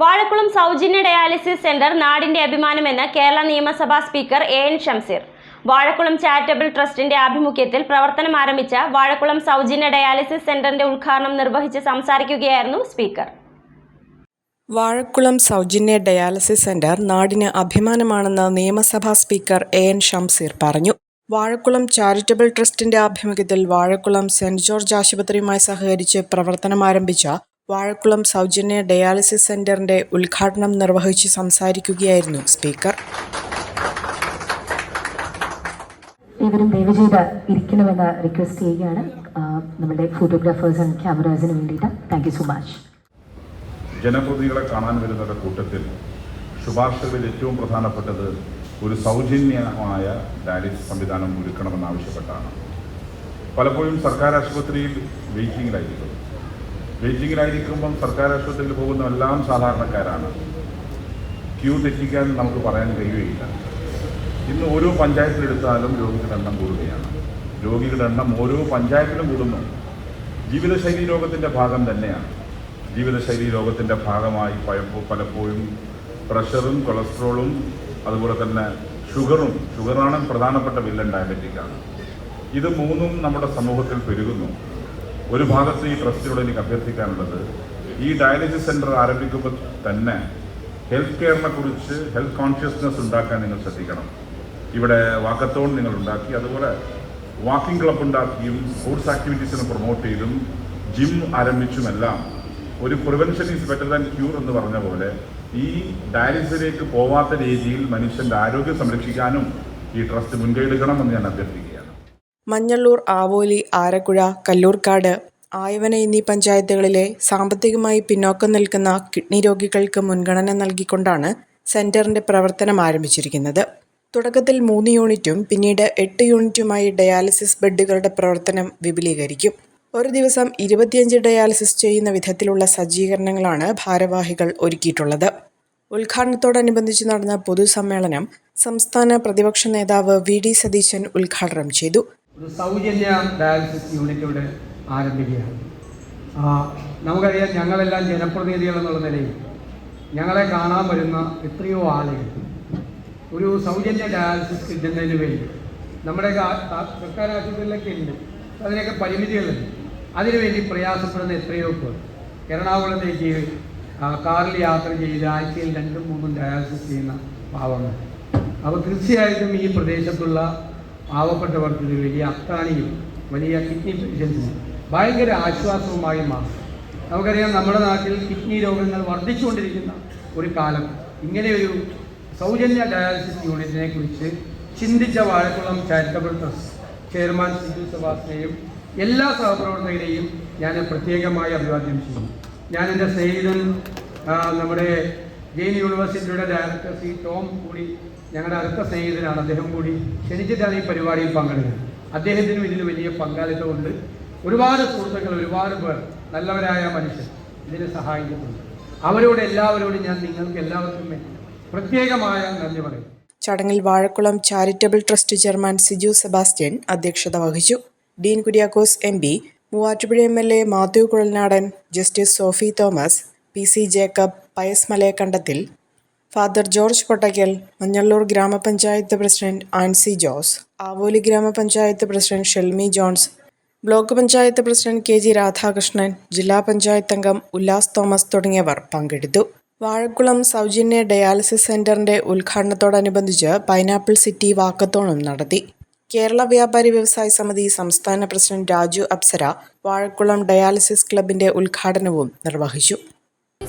വാഴക്കുളം സൗജന്യ dialysis centre നാടിന്റെ അഭിമാനമെന്ന് കേരള നിയമസഭാ speaker A N Shamseer Vazhakulam charitable ട്രസ്റ്റിന്റെ ആഭിമുഖ്യത്തിൽ പ്രവർത്തനം ആരംഭിച്ച വാഴക്കുളം സൗജന്യ ഡയാലിസിസ് സെന്ററിന്റെ ഉദ്ഘാടനം നിർവഹിച്ച് സംസാരിക്കുകയായിരുന്നു സ്പീക്കർ. വാഴക്കുളം സൗജന്യ ഡയാലിസിസ് സെന്റർ നാടിന് അഭിമാനമാണെന്ന് നിയമസഭാ സ്പീക്കർ എ എൻ ഷംസീർ പറഞ്ഞു. വാഴക്കുളം ചാരിറ്റബിൾ ട്രസ്റ്റിന്റെ ആഭിമുഖ്യത്തിൽ വാഴക്കുളം സെന്റ് ജോർജ് ആശുപത്രിയുമായി സഹകരിച്ച് പ്രവർത്തനം ആരംഭിച്ച വാഴക്കുളം സൗജന്യ ഡയാലിസിസ് സെന്ററിന്റെ ഉദ്ഘാടനം നിർവഹിച്ച് സംസാരിക്കുകയായിരുന്നു സ്പീക്കർ. ഇവരും ദയവ് ചെയ്ത് ഇരിക്കണമെന്ന് റിക്വസ്റ്റ് ചെയ്യുകയാണ്. നമ്മുടെ ഫോട്ടോഗ്രാഫേഴ്സ് ആൻഡ് ക്യാമറാസിന് വേണ്ടിയിട്ട്. താങ്ക് യു സോ മച്ച് ജനപ്രതികളെ കാണാൻ വരുന്നവരുടെ കൂട്ടത്തിൽ ശുപാർശകളിൽ ഏറ്റവും പ്രധാനപ്പെട്ടത് ഒരു സൗജന്യമായ ഡയാലിസിസ് സംവിധാനം ഒരുക്കണമെന്നാവശ്യപ്പെട്ടാണ് പലപ്പോഴും സർക്കാർ ആശുപത്രിയിൽ വെയിറ്റിങ്ങിലായിരിക്കും വെയിറ്റിങ്ങിലായിരിക്കുമ്പം സർക്കാർ ആശുപത്രിയിൽ പോകുന്ന എല്ലാം സാധാരണക്കാരാണ്. ക്യൂ തെറ്റിക്കാൻ നമുക്ക് പറയാൻ കഴിയുകയില്ല. ഇന്ന് ഓരോ പഞ്ചായത്തിലെടുത്താലും രോഗികളുടെ എണ്ണം കൂടുകയാണ്. രോഗികളുടെ എണ്ണം ഓരോ പഞ്ചായത്തിലും കൂടുന്നു. ജീവിതശൈലി രോഗത്തിന്റെ ഭാഗം തന്നെയാണ്. ജീവിതശൈലി രോഗത്തിന്റെ ഭാഗമായി പലപ്പോൾ പലപ്പോഴും പ്രഷറും കൊളസ്ട്രോളും അതുപോലെ തന്നെ ഷുഗറും ഷുഗറാണ് പ്രധാനപ്പെട്ട വില്ലൻ ഡയബറ്റിക്കാണ്. ഇത് മൂന്നും നമ്മുടെ സമൂഹത്തിൽ പെരുകുന്നു. ഒരു ഭാഗത്ത് ഈ ട്രസ്റ്റിലൂടെ എനിക്ക് അഭ്യർത്ഥിക്കാനുള്ളത് ഈ ഡയാലിസിസ് സെന്റർ ആരംഭിക്കുമ്പോൾ തന്നെ ഹെൽത്ത് കെയറിനെ കുറിച്ച് ഹെൽത്ത് കോൺഷ്യസ്നെസ് ഉണ്ടാക്കാൻ നിങ്ങൾ ശ്രദ്ധിക്കണം. ഇവിടെ വാക്കത്തോൺ നിങ്ങൾ ഉണ്ടാക്കി അതുപോലെ വാക്കിംഗ് ക്ലബ് ഉണ്ടാക്കിയും സ്പോർട്സ് ആക്ടിവിറ്റീസിനെ പ്രൊമോട്ട് ചെയ്തും ജിം ആരംഭിച്ചുമെല്ലാം ഒരു prevention is better than cure എന്ന് പറഞ്ഞ പോലെ ഈ ഡയാലിസിലേക്ക് പോവാത്ത രീതിയിൽ മനുഷ്യന്റെ ആരോഗ്യം സംരക്ഷിക്കാനും ഈ ട്രസ്റ്റ് മുൻകൈ എടുക്കണമെന്ന് ഞാൻ അഭ്യർത്ഥിക്കുകയാണ്. മഞ്ഞള്ളൂർ ആവോലി ആരക്കുഴ കല്ലൂർക്കാട് ആയവന എന്നീ പഞ്ചായത്തുകളിലെ സാമ്പത്തികമായി പിന്നോക്കം നിൽക്കുന്ന കിഡ്നി രോഗികൾക്ക് മുൻഗണന നൽകിക്കൊണ്ടാണ് സെന്ററിന്റെ പ്രവർത്തനം ആരംഭിച്ചിരിക്കുന്നത്. തുടക്കത്തിൽ മൂന്ന് യൂണിറ്റും പിന്നീട് എട്ട് യൂണിറ്റുമായി ഡയാലിസിസ് ബെഡുകളുടെ പ്രവർത്തനം വിപുലീകരിക്കും. ഒരു ദിവസം ഇരുപത്തിയഞ്ച് ഡയാലിസിസ് ചെയ്യുന്ന വിധത്തിലുള്ള സജ്ജീകരണങ്ങളാണ് ഭാരവാഹികൾ ഒരുക്കിയിട്ടുള്ളത്. ഉദ്ഘാടനത്തോടനുബന്ധിച്ച് നടന്ന പൊതുസമ്മേളനം സംസ്ഥാന പ്രതിപക്ഷ നേതാവ് വി ഡി സതീശൻ ഉദ്ഘാടനം ചെയ്തു. ഒരു സൗജന്യ ഡയാലിസിസ് യൂണിറ്റ് ഇവിടെ ആരംഭിക്കുകയാണ്. നമുക്കറിയാം ഞങ്ങളെല്ലാം ജനപ്രതിനിധികൾ എന്നുള്ള നിലയിൽ ഞങ്ങളെ കാണാൻ വരുന്ന എത്രയോ ആളുകൾ ഒരു സൗജന്യ ഡയാലിസിസ് കിട്ടുന്നതിന് വേണ്ടി നമ്മുടെ സർക്കാർ ആശുപത്രിയിലൊക്കെ ഉണ്ട്. അതിനൊക്കെ പരിമിതികളുണ്ട്. അതിനുവേണ്ടി പ്രയാസപ്പെടുന്ന എത്രയോ പേർ. എറണാകുളത്തേക്ക് കാറിൽ യാത്ര ചെയ്ത് ആഴ്ചയിൽ രണ്ടും മൂന്നും ഡയാലിസിസ് ചെയ്യുന്ന പാവങ്ങൾ. അപ്പോൾ തീർച്ചയായിട്ടും ഈ പ്രദേശത്തുള്ള പാവപ്പെട്ടവർക്ക് ഇത് വലിയ അത്താണിയും വലിയ കിഡ്നി പേഷ്യൻസും ഭയങ്കര ആശ്വാസവുമായി മാറും. നമുക്കറിയാം നമ്മുടെ നാട്ടിൽ കിഡ്നി രോഗങ്ങൾ വർദ്ധിച്ചുകൊണ്ടിരിക്കുന്ന ഒരു കാലം. ഇങ്ങനെയൊരു സൗജന്യ ഡയാലിസിസ് യൂണിറ്റിനെ കുറിച്ച് ചിന്തിച്ച Vazhakulam charitable trust chairman Siju സെബാസ്റ്റിനെയും എല്ലാ സഹപ്രവർത്തകരെയും ഞാൻ പ്രത്യേകമായി അഭിവാദ്യം ചെയ്യുന്നു. ഞാൻ എന്റെ സ്നേഹിതൻ നമ്മുടെ ജെയിൻ യൂണിവേഴ്സിറ്റിയുടെ ഡയറക്ടർ സി ടോം കൂടി ഞങ്ങളുടെ അടുത്ത സ്നേഹിതനാണ് അദ്ദേഹം കൂടി ക്ഷണിച്ചിട്ടാണ് ഈ പരിപാടിയിൽ പങ്കെടുക്കുന്നത്. അദ്ദേഹത്തിനും ഇതിൽ വലിയ പങ്കാളിത്തമുണ്ട്. ഒരുപാട് സുഹൃത്തുക്കൾ ഒരുപാട് പേർ നല്ലവരായ മനുഷ്യർ ഇതിനെ സഹായിച്ചിട്ടുണ്ട്. അവരോട് എല്ലാവരോടും ഞാൻ നിങ്ങൾക്ക് എല്ലാവർക്കും പ്രത്യേകമായ നന്ദി പറയും ചടങ്ങിൽ Vazhakulam charitable trust chairman Siju Sebastian അധ്യക്ഷത വഹിച്ചു. Dean Kuriakose M P Muvattupuzha M L A Mathew Kuzhalnadan justice Sophy Thomas P C Jacob Pius Malayakandathil father George Pottackal Manjalloor ഗ്രാമപഞ്ചായത്ത് പ്രസിഡന്റ് ആൻസി ജോസ് ആവോലി ഗ്രാമപഞ്ചായത്ത് president Shelmi Johns block panchayat president K G Radhakrishnan ജില്ലാ പഞ്ചായത്ത് അംഗം Ullas Thomas തുടങ്ങിയവർ പങ്കെടുത്തു. വാഴക്കുളം സൗജന്യ dialysis സെന്ററിന്റെ ഉദ്ഘാടനത്തോടനുബന്ധിച്ച് pineapple city വാക്കത്തോണും നടത്തി. കേരള വ്യാപാരി വ്യവസായ സമിതി സംസ്ഥാന പ്രസിഡന്റ് രാജു അപ്സര വാഴക്കുളം ഡയാലിസിസ് ക്ലബിന്റെ ഉദ്ഘാടനവും നിർവഹിച്ചു.